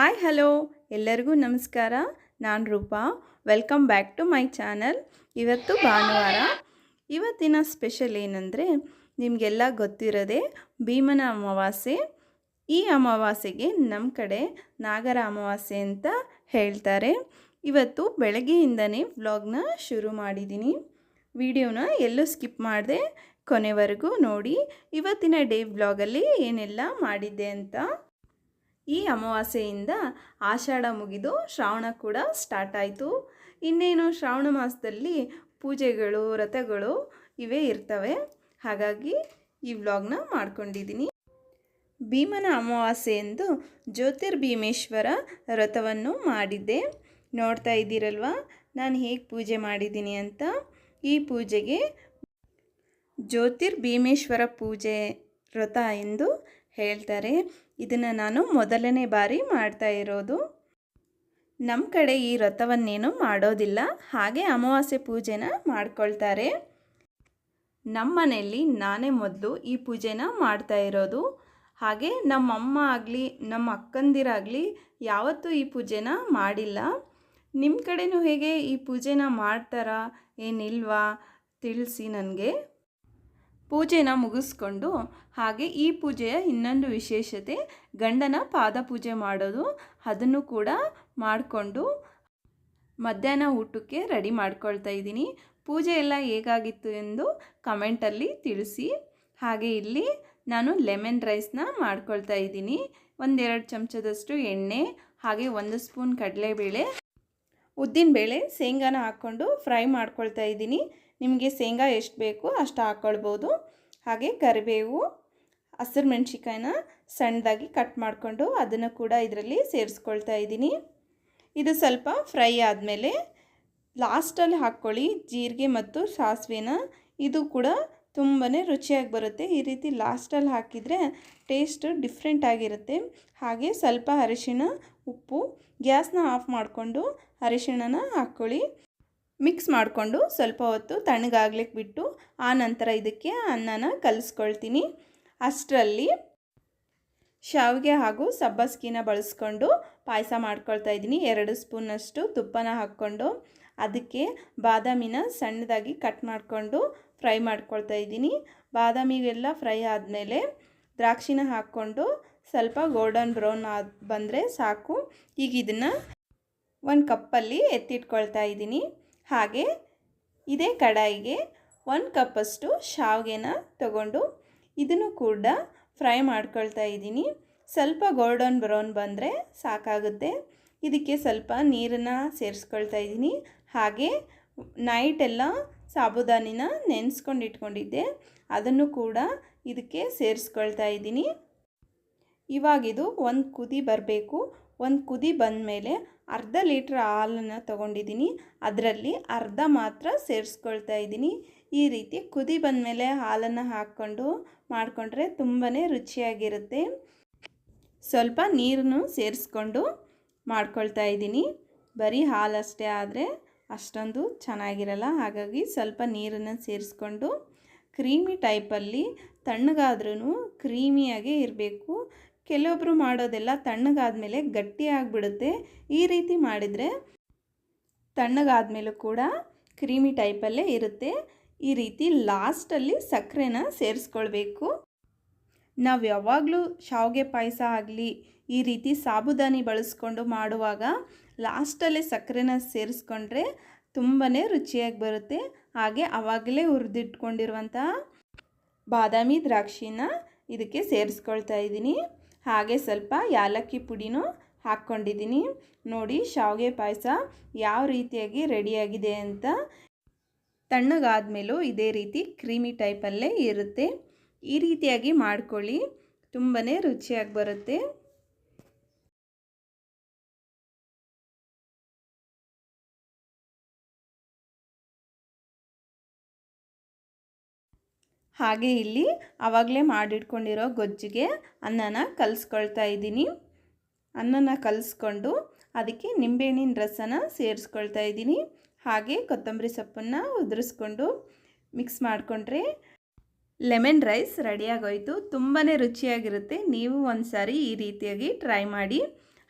Hi, hello. ಎಲ್ಲರಿಗೂ ನಮಸ್ಕಾರ. ನಾನು Roopa. Welcome back to my channel ಇವತ್ತು ಭಾನುವಾರ. ಇವತ್ತಿನ ಸ್ಪೆಷಲ್ ಏನಂದರೆ ನಿಮಗೆಲ್ಲ ಗೊತ್ತಿರೋದೆ ಭೀಮನ ಅಮಾವಾಸ್ಯೆ. ಈ ಅಮಾವಾಸ್ಯೆಗೆ ನಮ್ಮ ಕಡೆ ನಾಗರ ಅಮಾವಾಸ್ಯೆ ಅಂತ ಹೇಳ್ತಾರೆ. ಇವತ್ತು ಬೆಳಗ್ಗೆಯಿಂದನೇ ವ್ಲಾಗ್ನ ಶುರು ಮಾಡಿದ್ದೀನಿ ವಿಡಿಯೋನ ಎಲ್ಲೂ ಸ್ಕಿಪ್ ಮಾಡಿದೆ ಕೊನೆವರೆಗೂ ನೋಡಿ. ಇವತ್ತಿನ ಡೇ ವ್ಲಾಗಲ್ಲಿ ಏನೆಲ್ಲ ಮಾಡಿದ್ದೆ ಅಂತ ಈ ಅಮಾವಾಸ್ಯೆಯಿಂದ ಆಷಾಢ ಮುಗಿದು ಶ್ರಾವಣ ಕೂಡ ಸ್ಟಾರ್ಟ್ ಆಯಿತು. ಇನ್ನೇನು ಶ್ರಾವಣ ಮಾಸದಲ್ಲಿ ಪೂಜೆಗಳು, ವ್ರತಗಳು ಇವೇ ಇರ್ತವೆ. ಹಾಗಾಗಿ ಈ ವ್ಲಾಗ್ನ ಮಾಡ್ಕೊಂಡಿದ್ದೀನಿ ಭೀಮನ ಅಮಾವಾಸ್ಯೆ ಎಂದು ಜ್ಯೋತಿರ್ಭೀಮೇಶ್ವರ ವ್ರತವನ್ನು ಮಾಡಿದ್ದೆ. ನೋಡ್ತಾ ಇದ್ದೀರಲ್ವ? ನಾನು ಹೇಗೆ ಪೂಜೆ ಮಾಡಿದ್ದೀನಿ ಅಂತ. ಈ ಪೂಜೆಗೆ ಜ್ಯೋತಿರ್ಭೀಮೇಶ್ವರ ಪೂಜೆ ವ್ರತ ಎಂದು ಹೇಳ್ತಾರೆ. ಇದನ್ನು ನಾನು ಮೊದಲನೇ ಬಾರಿ ಮಾಡ್ತಾ ಇರೋದು. ನಮ್ಮ ಕಡೆ ಈ ವ್ರತವನ್ನೇನು ಮಾಡೋದಿಲ್ಲ. ಹಾಗೆ ಅಮಾವಾಸ್ಯೆ ಪೂಜೆನ ಮಾಡ್ಕೊಳ್ತಾರೆ. ನಮ್ಮ ಮನೆಯಲ್ಲಿ ನಾನೇ ಮೊದಲು ಈ ಪೂಜೆನ ಮಾಡ್ತಾ ಇರೋದು. ಹಾಗೆ ನಮ್ಮಮ್ಮ ಆಗಲಿ ನಮ್ಮ ಅಕ್ಕಂದಿರಾಗಲಿ ಯಾವತ್ತೂ ಈ ಪೂಜೆನ ಮಾಡಿಲ್ಲ. ನಿಮ್ಮ ಕಡೆನೂ ಹೇಗೆ ಈ ಪೂಜೆನ ಮಾಡ್ತಾರಾ, ಏನಿಲ್ವಾ ತಿಳಿಸಿ ನನಗೆ. ಪೂಜೆನ ಮುಗಿಸ್ಕೊಂಡು ಹಾಗೆ ಈ ಪೂಜೆಯ ಇನ್ನೊಂದು ವಿಶೇಷತೆ ಗಂಡನ ಪಾದ ಪೂಜೆ ಮಾಡೋದು. ಅದನ್ನು ಕೂಡ ಮಾಡಿಕೊಂಡು ಮಧ್ಯಾಹ್ನ ಊಟಕ್ಕೆ ರೆಡಿ ಮಾಡ್ಕೊಳ್ತಾ ಇದ್ದೀನಿ. ಪೂಜೆ ಎಲ್ಲ ಹೇಗಾಗಿತ್ತು ಎಂದು ಕಮೆಂಟಲ್ಲಿ ತಿಳಿಸಿ. ಹಾಗೆ ಇಲ್ಲಿ ನಾನು ಲೆಮನ್ ರೈಸ್ನ ಮಾಡ್ಕೊಳ್ತಾ ಇದ್ದೀನಿ. ಒಂದೆರಡು ಚಮಚದಷ್ಟು ಎಣ್ಣೆ, ಹಾಗೆ ಒಂದು ಸ್ಪೂನ್ ಕಡಲೆಬೇಳೆ, ಉದ್ದಿನಬೇಳೆ, ಶೇಂಗಾನ ಹಾಕ್ಕೊಂಡು ಫ್ರೈ ಮಾಡ್ಕೊಳ್ತಾ ಇದ್ದೀನಿ. ನಿಮಗೆ ಶೇಂಗಾ ಎಷ್ಟು ಬೇಕು ಅಷ್ಟು ಹಾಕ್ಕೊಳ್ಬೋದು ಹಾಗೆ ಕರಿಬೇವು, ಹಸಿರು ಮೆಣಸಿಕಾಯಿನ ಸಣ್ಣದಾಗಿ ಕಟ್ ಮಾಡಿಕೊಂಡು ಅದನ್ನು ಕೂಡ ಇದರಲ್ಲಿ ಸೇರಿಸ್ಕೊಳ್ತಾ ಇದ್ದೀನಿ. ಇದು ಸ್ವಲ್ಪ ಫ್ರೈ ಆದಮೇಲೆ ಲಾಸ್ಟಲ್ಲಿ ಹಾಕ್ಕೊಳ್ಳಿ ಜೀರಿಗೆ ಮತ್ತು ಸಾಸಿವೆನ. ಇದು ಕೂಡ ತುಂಬಾ ರುಚಿಯಾಗಿ ಬರುತ್ತೆ. ಈ ರೀತಿ ಲಾಸ್ಟಲ್ಲಿ ಹಾಕಿದರೆ ಟೇಸ್ಟ್ ಡಿಫ್ರೆಂಟ್ ಆಗಿರುತ್ತೆ. ಹಾಗೆ ಸ್ವಲ್ಪ ಅರಿಶಿಣ, ಉಪ್ಪು, ಗ್ಯಾಸ್ನ ಆಫ್ ಮಾಡಿಕೊಂಡು ಅರಿಶಿಣನ ಹಾಕ್ಕೊಳ್ಳಿ. ಮಿಕ್ಸ್ ಮಾಡಿಕೊಂಡು ಸ್ವಲ್ಪ ಹೊತ್ತು ತಣ್ಣಗಾಗ್ಲಿಕ್ಕೆ ಬಿಟ್ಟು ಆ ನಂತರ ಇದಕ್ಕೆ ಅನ್ನನ ಕಲಿಸ್ಕೊಳ್ತೀನಿ. ಅಷ್ಟರಲ್ಲಿ ಶಾವಿಗೆ ಹಾಗೂ ಸಬ್ಬಸ್ಗಿನ ಬಳಸ್ಕೊಂಡು ಪಾಯಸ ಮಾಡ್ಕೊಳ್ತಾ ಇದ್ದೀನಿ. ಎರಡು ಸ್ಪೂನಷ್ಟು ತುಪ್ಪನ ಹಾಕ್ಕೊಂಡು ಅದಕ್ಕೆ ಬಾದಾಮಿನ ಸಣ್ಣದಾಗಿ ಕಟ್ ಮಾಡಿಕೊಂಡು ಫ್ರೈ ಮಾಡ್ಕೊಳ್ತಾ ಇದ್ದೀನಿ. ಬಾದಾಮಿಗೆಲ್ಲ ಫ್ರೈ ಆದಮೇಲೆ ದ್ರಾಕ್ಷಿನ ಹಾಕ್ಕೊಂಡು ಸ್ವಲ್ಪ ಗೋಲ್ಡನ್ ಬ್ರೌನ್ ಬಂದರೆ ಸಾಕು. ಈಗ ಇದನ್ನು ಒಂದು ಕಪ್ಪಲ್ಲಿ ಎತ್ತಿಟ್ಕೊಳ್ತಾ ಇದ್ದೀನಿ. ಹಾಗೆ ಇದೇ ಕಡಾಯಿಗೆ ಒಂದು ಕಪ್ಪಷ್ಟು ಶಾವಿಗೆನ ತಗೊಂಡು ಇದನ್ನು ಕೂಡ ಫ್ರೈ ಮಾಡ್ಕೊಳ್ತಾ ಇದ್ದೀನಿ. ಸ್ವಲ್ಪ ಗೋಲ್ಡನ್ ಬ್ರೌನ್ ಬಂದರೆ ಸಾಕಾಗುತ್ತೆ. ಇದಕ್ಕೆ ಸ್ವಲ್ಪ ನೀರನ್ನು ಸೇರಿಸ್ಕೊಳ್ತಾ ಇದ್ದೀನಿ. ಹಾಗೆ ನೈಟೆಲ್ಲ ಸಾಬುದಾನಿನ ನೆನೆಸ್ಕೊಂಡು ಇಟ್ಕೊಂಡಿದ್ದೆ. ಅದನ್ನು ಕೂಡ ಇದಕ್ಕೆ ಸೇರಿಸ್ಕೊಳ್ತಾ ಇದ್ದೀನಿ. ಇವಾಗಿದು ಒಂದು ಕುದಿ ಬರಬೇಕು. ಒಂದು ಕುದಿ ಬಂದಮೇಲೆ ಅರ್ಧ ಲೀಟ್ರ್ ಹಾಲನ್ನು ತೊಗೊಂಡಿದ್ದೀನಿ ಅದರಲ್ಲಿ ಅರ್ಧ ಮಾತ್ರ ಸೇರಿಸ್ಕೊಳ್ತಾ ಇದ್ದೀನಿ. ಈ ರೀತಿ ಕುದಿ ಬಂದಮೇಲೆ ಹಾಲನ್ನು ಹಾಕ್ಕೊಂಡು ಮಾಡಿಕೊಂಡ್ರೆ ತುಂಬಾ ರುಚಿಯಾಗಿರುತ್ತೆ. ಸ್ವಲ್ಪ ನೀರನ್ನು ಸೇರಿಸ್ಕೊಂಡು ಮಾಡ್ಕೊಳ್ತಾ ಇದ್ದೀನಿ. ಬರೀ ಹಾಲಷ್ಟೇ ಆದರೆ ಅಷ್ಟೊಂದು ಚೆನ್ನಾಗಿರಲ್ಲ. ಹಾಗಾಗಿ ಸ್ವಲ್ಪ ನೀರನ್ನು ಸೇರಿಸ್ಕೊಂಡು ಕ್ರೀಮಿ ಟೈಪಲ್ಲಿ ತಣ್ಣಗಾದ್ರೂ ಕ್ರೀಮಿಯಾಗೇ ಇರಬೇಕು. ಕೆಲವೊಬ್ಬರು ಮಾಡೋದೆಲ್ಲ ತಣ್ಣಗಾದ್ಮೇಲೆ ಗಟ್ಟಿ ಆಗಿಬಿಡುತ್ತೆ ಈ ರೀತಿ ಮಾಡಿದರೆ ತಣ್ಣಗಾದ್ಮೇಲೂ ಕೂಡ ಕ್ರೀಮಿ ಟೈಪಲ್ಲೇ ಇರುತ್ತೆ. ಈ ರೀತಿ ಲಾಸ್ಟಲ್ಲಿ ಸಕ್ಕರೆನ ಸೇರಿಸ್ಕೊಳ್ಬೇಕು. ನಾವು ಯಾವಾಗಲೂ ಶಾವಿಗೆ ಪಾಯಸ ಆಗಲಿ, ಈ ರೀತಿ ಸಾಬುದಾನಿ ಬಳಸ್ಕೊಂಡು ಮಾಡುವಾಗ ಲಾಸ್ಟಲ್ಲೇ ಸಕ್ಕರೆನ ಸೇರಿಸ್ಕೊಂಡ್ರೆ ತುಂಬಾ ರುಚಿಯಾಗಿ ಬರುತ್ತೆ. ಹಾಗೆ ಆವಾಗಲೇ ಹುರಿದಿಟ್ಕೊಂಡಿರುವಂಥ ಬಾದಾಮಿ ದ್ರಾಕ್ಷಿನ ಇದಕ್ಕೆ ಸೇರಿಸ್ಕೊಳ್ತಾ ಇದ್ದೀನಿ. ಹಾಗೆ ಸ್ವಲ್ಪ ಯಾಲಕ್ಕಿ ಪುಡಿನೂ ಹಾಕ್ಕೊಂಡಿದ್ದೀನಿ. ನೋಡಿ, ಶಾವಿಗೆ ಪಾಯಸ ಯಾವ ರೀತಿಯಾಗಿ ರೆಡಿಯಾಗಿದೆ ಅಂತ. ತಣ್ಣಗಾದಮೇಲೂ ಇದೇ ರೀತಿ ಕ್ರೀಮಿ ಟೈಪಲ್ಲೇ ಇರುತ್ತೆ. ಈ ರೀತಿಯಾಗಿ ಮಾಡ್ಕೊಳ್ಳಿ. ತುಂಬಾ ರುಚಿಯಾಗಿ ಬರುತ್ತೆ. ಹಾಗೆ ಇಲ್ಲಿ ಆವಾಗಲೇ ಮಾಡಿಟ್ಕೊಂಡಿರೋ ಗೊಜ್ಜಿಗೆ ಅನ್ನನ ಕಲಿಸ್ಕೊಳ್ತಾ ಇದ್ದೀನಿ. ಅನ್ನನ ಕಲಿಸ್ಕೊಂಡು ಅದಕ್ಕೆ ನಿಂಬೆಹಣ್ಣಿನ ರಸನ ಸೇರಿಸ್ಕೊಳ್ತಾ ಇದ್ದೀನಿ. ಹಾಗೆ ಕೊತ್ತಂಬರಿ ಸೊಪ್ಪನ್ನು ಉದುರಿಸ್ಕೊಂಡು ಮಿಕ್ಸ್ ಮಾಡಿಕೊಂಡ್ರೆ ಲೆಮನ್ ರೈಸ್ ರೆಡಿಯಾಗೋಯ್ತು. ತುಂಬಾ ರುಚಿಯಾಗಿರುತ್ತೆ. ನೀವು ಒಂದು ಸಾರಿ ಈ ರೀತಿಯಾಗಿ ಟ್ರೈ ಮಾಡಿ.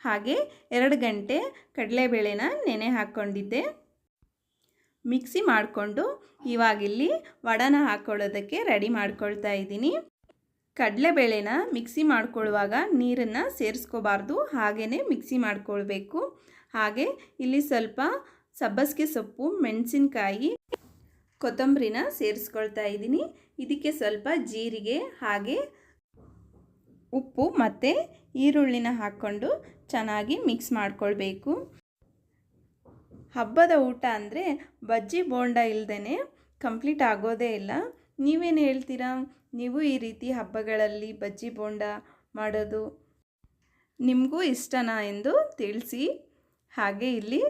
ಹಾಗೆ ಎರಡು ಗಂಟೆ ಕಡಲೆಬೇಳೆನ ನೆನೆ ಹಾಕ್ಕೊಂಡಿದ್ದೆ. ಮಿಕ್ಸಿ ಮಾಡಿಕೊಂಡು ಇವಾಗಿಲ್ಲಿ ವಡನ ಹಾಕ್ಕೊಳ್ಳೋದಕ್ಕೆ ರೆಡಿ ಮಾಡ್ಕೊಳ್ತಾ ಇದ್ದೀನಿ. ಕಡಲೆಬೇಳೆನ ಮಿಕ್ಸಿ ಮಾಡ್ಕೊಳ್ಳುವಾಗ ನೀರನ್ನು ಸೇರಿಸ್ಕೋಬಾರ್ದು ಹಾಗೇ ಮಿಕ್ಸಿ ಮಾಡ್ಕೊಳ್ಬೇಕು. ಹಾಗೆ ಇಲ್ಲಿ ಸ್ವಲ್ಪ ಸಬ್ಬಸಿಗೆ ಸೊಪ್ಪು, ಮೆಣಸಿನ್ಕಾಯಿ, ಕೊತ್ತಂಬರಿನ ಸೇರಿಸ್ಕೊಳ್ತಾ ಇದ್ದೀನಿ. ಇದಕ್ಕೆ ಸ್ವಲ್ಪ ಜೀರಿಗೆ, ಹಾಗೆ ಉಪ್ಪು ಮತ್ತು ಈರುಳ್ಳಿನ ಹಾಕ್ಕೊಂಡು ಚೆನ್ನಾಗಿ ಮಿಕ್ಸ್ ಮಾಡ್ಕೊಳ್ಬೇಕು. ಹಬ್ಬದ ಊಟ ಅಂದರೆ ಬಜ್ಜಿ ಬೋಂಡ ಇಲ್ಲದೇ ಕಂಪ್ಲೀಟ್ ಆಗೋದೇ ಇಲ್ಲ. ನೀವೇನು ಹೇಳ್ತೀರಾ? ನೀವು ಈ ರೀತಿ ಹಬ್ಬಗಳಲ್ಲಿ ಬಜ್ಜಿ ಬೋಂಡ ಮಾಡೋದು ನಿಮಗೂ ಇಷ್ಟನಾ ಎಂದು ತಿಳಿಸಿ. ಹಾಗೆ ಇಲ್ಲಿ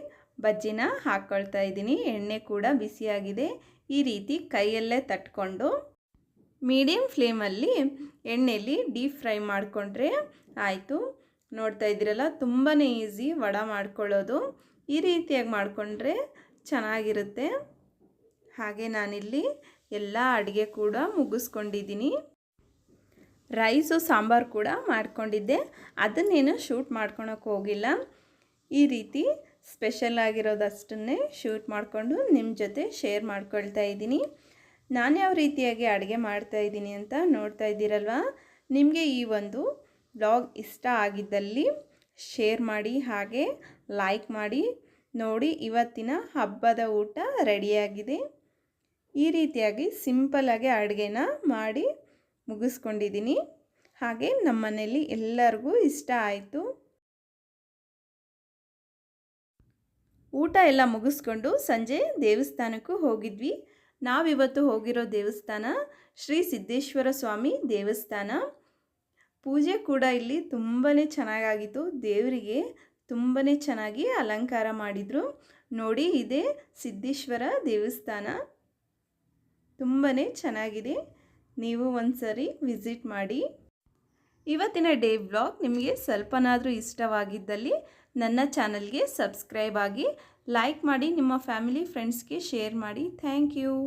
ಬಜ್ಜಿನ ಹಾಕ್ಕೊಳ್ತಾ ಇದ್ದೀನಿ. ಎಣ್ಣೆ ಕೂಡ ಬಿಸಿಯಾಗಿದೆ. ಈ ರೀತಿ ಕೈಯಲ್ಲೇ ತಟ್ಕೊಂಡು ಮೀಡಿಯಮ್ ಫ್ಲೇಮಲ್ಲಿ ಎಣ್ಣೆಯಲ್ಲಿ ಡೀಪ್ ಫ್ರೈ ಮಾಡಿಕೊಂಡ್ರೆ ಆಯಿತು. ನೋಡ್ತಾ ಇದ್ದೀರಲ್ಲ ತುಂಬಾ ಈಸಿ ವಡ ಮಾಡ್ಕೊಳ್ಳೋದು. ಈ ರೀತಿಯಾಗಿ ಮಾಡಿಕೊಂಡ್ರೆ ಚೆನ್ನಾಗಿರುತ್ತೆ. ಹಾಗೆ ನಾನಿಲ್ಲಿ ಎಲ್ಲ ಅಡುಗೆ ಕೂಡ ಮುಗಿಸ್ಕೊಂಡಿದ್ದೀನಿ. ರೈಸು ಸಾಂಬಾರು ಕೂಡ ಮಾಡ್ಕೊಂಡಿದ್ದೆ. ಅದನ್ನೇನು ಶೂಟ್ ಮಾಡ್ಕೊಳಕ್ಕೆ ಹೋಗಿಲ್ಲ. ಈ ರೀತಿ ಸ್ಪೆಷಲ್ ಆಗಿರೋದಷ್ಟನ್ನೇ ಶೂಟ್ ಮಾಡಿಕೊಂಡು ನಿಮ್ಮ ಜೊತೆ ಶೇರ್ ಮಾಡ್ಕೊಳ್ತಾ ಇದ್ದೀನಿ. ನಾನು ಯಾವ ರೀತಿಯಾಗಿ ಅಡುಗೆ ಮಾಡ್ತಾ ಇದ್ದೀನಿ ಅಂತ ನೋಡ್ತಾ ಇದ್ದೀರಲ್ವ? ನಿಮಗೆ ಈ ಒಂದು ಬ್ಲಾಗ್ ಇಷ್ಟ ಆಗಿದ್ದಲ್ಲಿ ಶೇರ್ ಮಾಡಿ, ಹಾಗೆ ಲೈಕ್ ಮಾಡಿ. ನೋಡಿ, ಇವತ್ತಿನ ಹಬ್ಬದ ಊಟ ರೆಡಿಯಾಗಿದೆ. ಈ ರೀತಿಯಾಗಿ ಸಿಂಪಲಾಗಿ ಅಡುಗೆನ ಮಾಡಿ ಮುಗಿಸ್ಕೊಂಡಿದ್ದೀನಿ. ಹಾಗೆ ನಮ್ಮ ಮನೆಯಲ್ಲಿ ಎಲ್ಲರಿಗೂ ಇಷ್ಟ ಆಯಿತು. ಊಟ ಎಲ್ಲ ಮುಗಿಸ್ಕೊಂಡು ಸಂಜೆ ದೇವಸ್ಥಾನಕ್ಕೂ ಹೋಗಿದ್ವಿ. ನಾವಿವತ್ತು ಹೋಗಿರೋ ದೇವಸ್ಥಾನ ಶ್ರೀ ಸಿದ್ದೇಶ್ವರ ಸ್ವಾಮಿ ದೇವಸ್ಥಾನ. ಪೂಜೆ ಕೂಡ ಇಲ್ಲಿ ತುಂಬಾ ಚೆನ್ನಾಗಾಗಿತ್ತು. ದೇವರಿಗೆ ತುಂಬಾ ಚೆನ್ನಾಗಿ ಅಲಂಕಾರ ಮಾಡಿದರು. ನೋಡಿ, ಇದೆ ಸಿದ್ದೇಶ್ವರ ದೇವಸ್ಥಾನ. ತುಂಬಾ ಚೆನ್ನಾಗಿದೆ. ನೀವು ಒಂದು ಸರಿ ವಿಸಿಟ್ ಮಾಡಿ. ಇವತ್ತಿನ ಡೇ ಬ್ಲಾಗ್ ನಿಮಗೆ ಸ್ವಲ್ಪನಾದರೂ ಇಷ್ಟವಾಗಿದ್ದಲ್ಲಿ ನನ್ನ ಚಾನಲ್ಗೆ ಸಬ್ಸ್ಕ್ರೈಬ್ ಆಗಿ ಲೈಕ್ ಮಾಡಿ, ನಿಮ್ಮ ಫ್ಯಾಮಿಲಿ, ಫ್ರೆಂಡ್ಸ್ಗೆ ಶೇರ್ ಮಾಡಿ. Thank you.